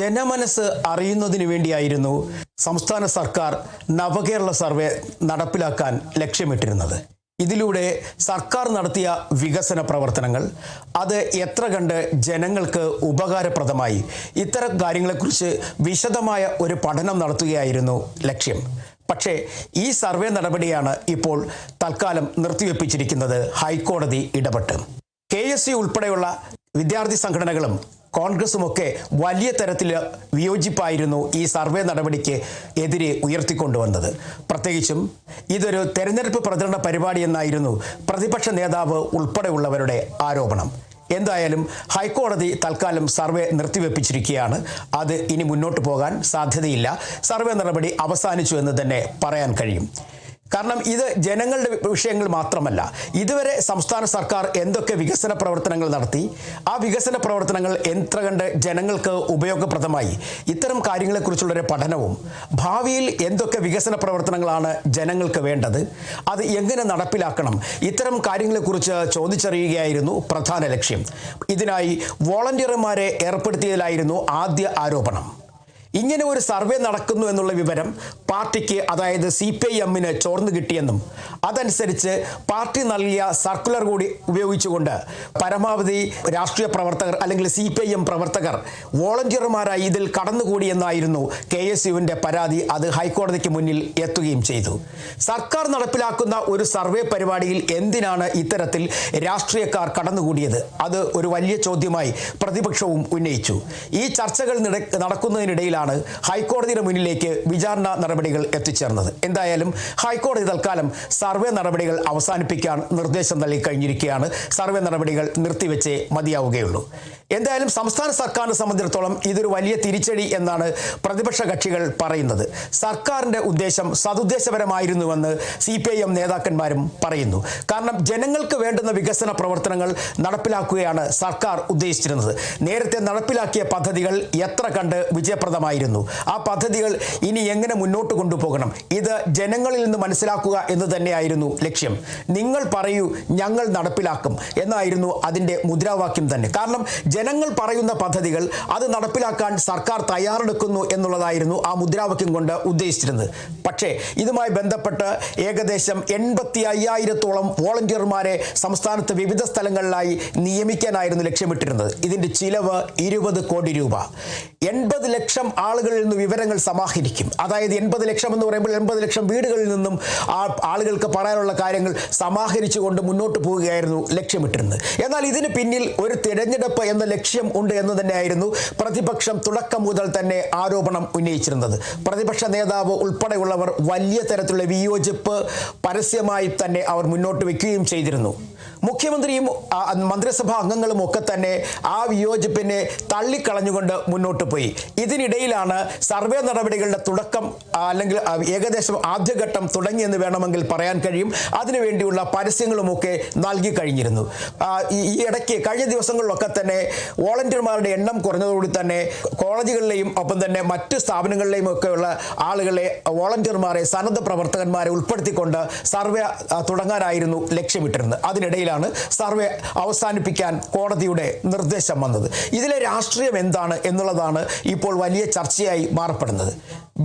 ജനമനസ് അറിയുന്നതിന് വേണ്ടിയായിരുന്നു സംസ്ഥാന സർക്കാർ നവകേരള സർവേ നടപ്പിലാക്കാൻ ലക്ഷ്യമിട്ടിരുന്നത്. ഇതിലൂടെ സർക്കാർ നടത്തിയ വികസന പ്രവർത്തനങ്ങൾ അത് എത്ര കണ്ട് ജനങ്ങൾക്ക് ഉപകാരപ്രദമായി ഇത്തരം കാര്യങ്ങളെക്കുറിച്ച് വിശദമായ ഒരു പഠനം നടത്തുകയായിരുന്നു ലക്ഷ്യം. പക്ഷേ ഈ സർവേ നടപടിയാണ് ഇപ്പോൾ തൽക്കാലം നിർത്തിവെപ്പിച്ചിരിക്കുന്നത് ഹൈക്കോടതി ഇടപെട്ട്. കെ എസ് സി ഉൾപ്പെടെയുള്ള വിദ്യാർത്ഥി സംഘടനകളും കോൺഗ്രസുമൊക്കെ വലിയ തരത്തിൽ വിയോജിപ്പായിരുന്നു ഈ സർവേ നടപടിക്ക് എതിരെ ഉയർത്തിക്കൊണ്ടുവന്നത്. പ്രത്യേകിച്ചും ഇതൊരു തെരഞ്ഞെടുപ്പ് പ്രചരണ പരിപാടി എന്നായിരുന്നു പ്രതിപക്ഷ നേതാവ് ഉൾപ്പെടെയുള്ളവരുടെ ആരോപണം. എന്തായാലും ഹൈക്കോടതി തൽക്കാലം സർവേ നിർത്തിവെപ്പിച്ചിരിക്കുകയാണ്. അത് ഇനി മുന്നോട്ട് പോകാൻ സാധ്യതയില്ല. സർവേ നടപടി അവസാനിച്ചു എന്ന് തന്നെ പറയാൻ കഴിയും. കാരണം ഇത് ജനങ്ങളുടെ വിഷയങ്ങൾ മാത്രമല്ല. ഇതുവരെ സംസ്ഥാന സർക്കാർ എന്തൊക്കെ വികസന പ്രവർത്തനങ്ങൾ നടത്തി ആ വികസന പ്രവർത്തനങ്ങൾ എത്ര കണ്ട് ജനങ്ങൾക്ക് ഉപയോഗപ്രദമായി ഇത്തരം കാര്യങ്ങളെക്കുറിച്ചുള്ളൊരു പഠനവും ഭാവിയിൽ എന്തൊക്കെ വികസന പ്രവർത്തനങ്ങളാണ് ജനങ്ങൾക്ക് വേണ്ടത് അത് എങ്ങനെ നടപ്പിലാക്കണം ഇത്തരം കാര്യങ്ങളെക്കുറിച്ച് ചോദിച്ചറിയുകയായിരുന്നു പ്രധാന ലക്ഷ്യം. ഇതിനായി വോളണ്ടിയർമാരെ ഏർപ്പെടുത്തിയതിലായിരുന്നു ആദ്യ ആരോപണം. ഇങ്ങനെ ഒരു സർവേ നടക്കുന്നു എന്നുള്ള വിവരം പാർട്ടിക്ക് അതായത് സി പി ഐ എമ്മിന് ചോർന്നു കിട്ടിയെന്നും അതനുസരിച്ച് പാർട്ടി നൽകിയ സർക്കുലർ കൂടി ഉപയോഗിച്ചുകൊണ്ട് പരമാവധി രാഷ്ട്രീയ പ്രവർത്തകർ അല്ലെങ്കിൽ സി പി ഐ എം പ്രവർത്തകർ വോളണ്ടിയർമാരായി ഇതിൽ കടന്നുകൂടിയെന്നായിരുന്നു കെ എസ് യുവിന്റെ പരാതി. അത് ഹൈക്കോടതിക്ക് മുന്നിൽ എത്തുകയും ചെയ്തു. സർക്കാർ നടപ്പിലാക്കുന്ന ഒരു സർവേ പരിപാടിയിൽ എന്തിനാണ് ഇത്തരത്തിൽ രാഷ്ട്രീയക്കാർ കടന്നുകൂടിയത്? അത് ഒരു വലിയ ചോദ്യമായി പ്രതിപക്ഷവും ഉന്നയിച്ചു. ഈ ചർച്ചകൾ നിട- നടക്കുന്നതിനിടയിലാണ് ഹൈക്കോടതിയുടെ മുന്നിലേക്ക് വിചാരണ നടപടികൾ എത്തിച്ചേർന്നത്. എന്തായാലും ഹൈക്കോടതി തൽക്കാലം സർവേ നടപടികൾ അവസാനിപ്പിക്കാൻ നിർദ്ദേശം നൽകി കഴിഞ്ഞിരിക്കുകയാണ്. സർവേ നടപടികൾ നിർത്തിവെച്ചേ മതിയാവുകയുള്ളൂ. എന്തായാലും സംസ്ഥാന സർക്കാരിനെ സംബന്ധിച്ചിടത്തോളം ഇതൊരു വലിയ തിരിച്ചടി എന്നാണ് പ്രതിപക്ഷ കക്ഷികൾ പറയുന്നത്. സർക്കാരിന്റെ ഉദ്ദേശം സതുദ്ദേശപരമായിരുന്നുവെന്ന് സി പി ഐ എം നേതാക്കന്മാരും പറയുന്നു. കാരണം ജനങ്ങൾക്ക് വേണ്ടുന്ന വികസന പ്രവർത്തനങ്ങൾ നടപ്പിലാക്കുകയാണ് സർക്കാർ ഉദ്ദേശിച്ചിരുന്നത്. നേരത്തെ നടപ്പിലാക്കിയ പദ്ധതികൾ എത്ര കണ്ട് വിജയപ്രദമായിരുന്നു ആ പദ്ധതികൾ ഇനി എങ്ങനെ മുന്നോട്ട് കൊണ്ടുപോകണം? ഇത് ജനങ്ങളിൽ നിന്ന് മനസ്സിലാക്കുക എന്ന് തന്നെയായിരുന്നു ലക്ഷ്യം. നിങ്ങൾ പറയൂ ഞങ്ങൾ നടപ്പിലാക്കും എന്നായിരുന്നു അതിന്റെ മുദ്രാവാക്യം തന്നെ. കാരണം ജനങ്ങൾ പറയുന്ന പദ്ധതികൾ അത് നടപ്പിലാക്കാൻ സർക്കാർ തയ്യാറെടുക്കുന്നു എന്നുള്ളതായിരുന്നു ആ മുദ്രാവാക്യം കൊണ്ട് ഉദ്ദേശിച്ചിരുന്നത്. പക്ഷേ ഇതുമായി ബന്ധപ്പെട്ട് ഏകദേശം എൺപത്തി അയ്യായിരത്തോളം വോളണ്ടിയർമാരെ സംസ്ഥാനത്ത് വിവിധ സ്ഥലങ്ങളിലായി നിയമിക്കാനായിരുന്നു ലക്ഷ്യമിട്ടിരുന്നത്. ഇതിന്റെ ചിലവ് ഇരുപത് കോടി രൂപ. എൺപത് ലക്ഷം ആളുകളിൽ നിന്ന് വിവരങ്ങൾ സമാഹരിക്കും. അതായത് എൺപത് ലക്ഷം എന്ന് പറയുമ്പോൾ എൺപത് ലക്ഷം വീടുകളിൽ നിന്നും ആ ആളുകൾക്ക് പറയാനുള്ള കാര്യങ്ങൾ സമാഹരിച്ചുകൊണ്ട് മുന്നോട്ട് പോവുകയായിരുന്നു ലക്ഷ്യമിട്ടിരുന്നത്. എന്നാൽ ഇതിന് പിന്നിൽ ഒരു തിരഞ്ഞെടുപ്പ് എന്ന ലക്ഷ്യം ഉണ്ട് എന്ന് തന്നെയായിരുന്നു പ്രതിപക്ഷം തുടക്കം മുതൽ തന്നെ ആരോപണം ഉന്നയിച്ചിരുന്നത്. പ്രതിപക്ഷ നേതാവ് ഉൾപ്പെടെയുള്ളവർ വലിയ തരത്തിലുള്ള വിയോജിപ്പ് പരസ്യമായി തന്നെ അവർ മുന്നോട്ട് വെക്കുകയും ചെയ്തിരുന്നു. മുഖ്യമന്ത്രിയും മന്ത്രിസഭാ അംഗങ്ങളും ഒക്കെ തന്നെ ആ വിയോജിപ്പിനെ തള്ളിക്കളഞ്ഞുകൊണ്ട് മുന്നോട്ട് പോയി. ഇതിനിടയിലാണ് സർവേ നടപടികളുടെ തുടക്കം അല്ലെങ്കിൽ ഏകദേശം ആദ്യഘട്ടം തുടങ്ങിയെന്ന് വേണമെങ്കിൽ പറയാൻ കഴിയും. അതിനുവേണ്ടിയുള്ള പരസ്യങ്ങളുമൊക്കെ നൽകി കഴിഞ്ഞിരുന്നു. ഈ ഇടയ്ക്ക് കഴിഞ്ഞ ദിവസങ്ങളിലൊക്കെ തന്നെ വോളണ്ടിയർമാരുടെ എണ്ണം കുറഞ്ഞതോടുകൂടി തന്നെ കോളേജുകളിലെയും ഒപ്പം തന്നെ മറ്റ് സ്ഥാപനങ്ങളിലെയും ഒക്കെയുള്ള ആളുകളെ വോളണ്ടിയർമാരെ സന്നദ്ധ പ്രവർത്തകന്മാരെ ഉൾപ്പെടുത്തിക്കൊണ്ട് സർവേ തുടങ്ങാനായിരുന്നു ലക്ഷ്യമിട്ടിരുന്നത്. അതിനിടയിലാണ് സർവേ അവസാനിപ്പിക്കാൻ കോടതിയുടെ നിർദ്ദേശം വന്നത്. ഇതിലെ രാഷ്ട്രീയം എന്താണ് എന്നുള്ളതാണ് ഇപ്പോൾ വലിയ ചർച്ചയായി മാറപ്പെടുന്നത്.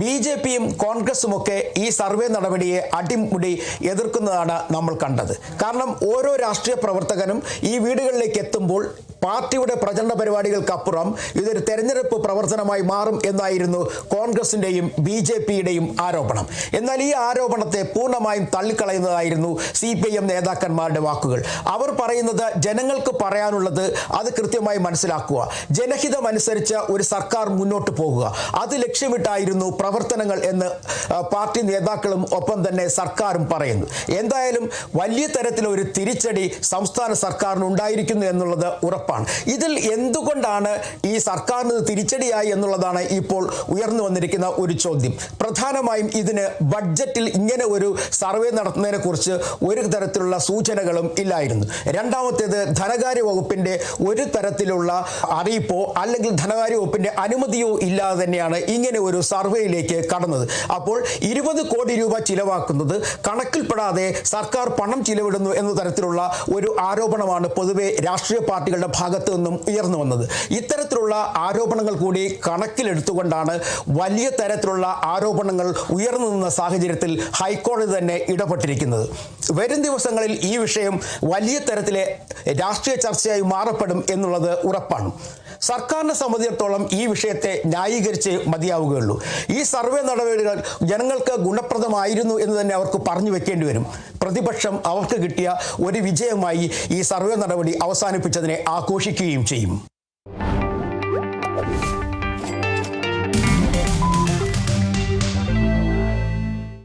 ബി ജെ പിയും കോൺഗ്രസും ഒക്കെ ഈ സർവേ നടപടിയെ അടിമുടി എതിർക്കുന്നതാണ് നമ്മൾ കണ്ടത്. കാരണം ഓരോ രാഷ്ട്രീയ പ്രവർത്തകനും ഈ വീടുകളിലേക്ക് എത്തുമ്പോൾ പാർട്ടിയുടെ പ്രചരണ പരിപാടികൾക്കപ്പുറം ഇതൊരു തെരഞ്ഞെടുപ്പ് പ്രവർത്തനമായി മാറും എന്നായിരുന്നു കോൺഗ്രസിന്റെയും ബി ജെ പിയുടെയും ആരോപണം. എന്നാൽ ഈ ആരോപണത്തെ പൂർണമായും തള്ളിക്കളയുന്നതായിരുന്നു സി പി എം നേതാക്കന്മാരുടെ വാക്കുകൾ. അവർ പറയുന്നത് ജനങ്ങൾക്ക് പറയാനുള്ളത് അത് കൃത്യമായി മനസ്സിലാക്കുക. ജനഹിതമനുസരിച്ച് ഒരു സർക്കാർ മുന്നോട്ട് പോകുക. അത് ലക്ഷ്യമിട്ടായിരുന്നു പ്രവർത്തനങ്ങൾ എന്ന് പാർട്ടി നേതാക്കളും ഒപ്പം തന്നെ സർക്കാരും പറയുന്നു. എന്തായാലും വലിയ തരത്തിലൊരു തിരിച്ചടി സംസ്ഥാന സർക്കാരിന് ഉണ്ടായിരിക്കുന്നു എന്നുള്ളത് ഉറപ്പാണ്. ഇതിൽ എന്തുകൊണ്ടാണ് ഈ സർക്കാരിന് തിരിച്ചടിയായി എന്നുള്ളതാണ് ഇപ്പോൾ ഉയർന്നു വന്നിരിക്കുന്ന ഒരു ചോദ്യം. പ്രധാനമായും ഇതിന് ബഡ്ജറ്റിൽ ഇങ്ങനെ ഒരു സർവേ നടത്തുന്നതിനെ കുറിച്ച് ഒരു തരത്തിലുള്ള സൂചനകളും ഇല്ലായിരുന്നു. രണ്ടാമത്തേത് ധനകാര്യ വകുപ്പിന്റെ ഒരു തരത്തിലുള്ള അറിയിപ്പോ അല്ലെങ്കിൽ ധനകാര്യ വകുപ്പിന്റെ അനുമതിയോ ഇല്ലാതെ തന്നെയാണ് ഇങ്ങനെ ഒരു സർവേയിലേക്ക് കടന്നത്. അപ്പോൾ ഇരുപത് കോടി രൂപ ചിലവാക്കുന്നത് കണക്കിൽപ്പെടാതെ സർക്കാർ പണം ചിലവിടുന്നു എന്ന തരത്തിലുള്ള ഒരു ആരോപണമാണ് പൊതുവെ രാഷ്ട്രീയ പാർട്ടികളുടെ ഭാഗത്തു നിന്നും ഉയർന്നു വന്നത്. ഇത്തരത്തിലുള്ള ആരോപണങ്ങൾ കൂടി കണക്കിലെടുത്തുകൊണ്ടാണ് വലിയ തരത്തിലുള്ള ആരോപണങ്ങൾ ഉയർന്നു നിന്ന സാഹചര്യത്തിൽ ഹൈക്കോടതി തന്നെ ഇടപെട്ടിരിക്കുന്നത്. വരും ദിവസങ്ങളിൽ ഈ വിഷയം വലിയ തരത്തിലെ രാഷ്ട്രീയ ചർച്ചയായി മാറപ്പെടും എന്നുള്ളത് ഉറപ്പാണ്. സർക്കാരിനെ സംബന്ധിച്ചിടത്തോളം ഈ വിഷയത്തെ ന്യായീകരിച്ച് മതിയാവുകയുള്ളൂ. ഈ സർവേ നടപടികൾ ജനങ്ങൾക്ക് ഗുണപ്രദമായിരുന്നു എന്ന് തന്നെ അവർക്ക് പറഞ്ഞു വെക്കേണ്ടി വരും. പ്രതിപക്ഷം അവർക്ക് കിട്ടിയ ഒരു വിജയമായി ഈ സർവേ നടപടി അവസാനിപ്പിച്ചതിനെ ആഘോഷിക്കുകയും ചെയ്യും.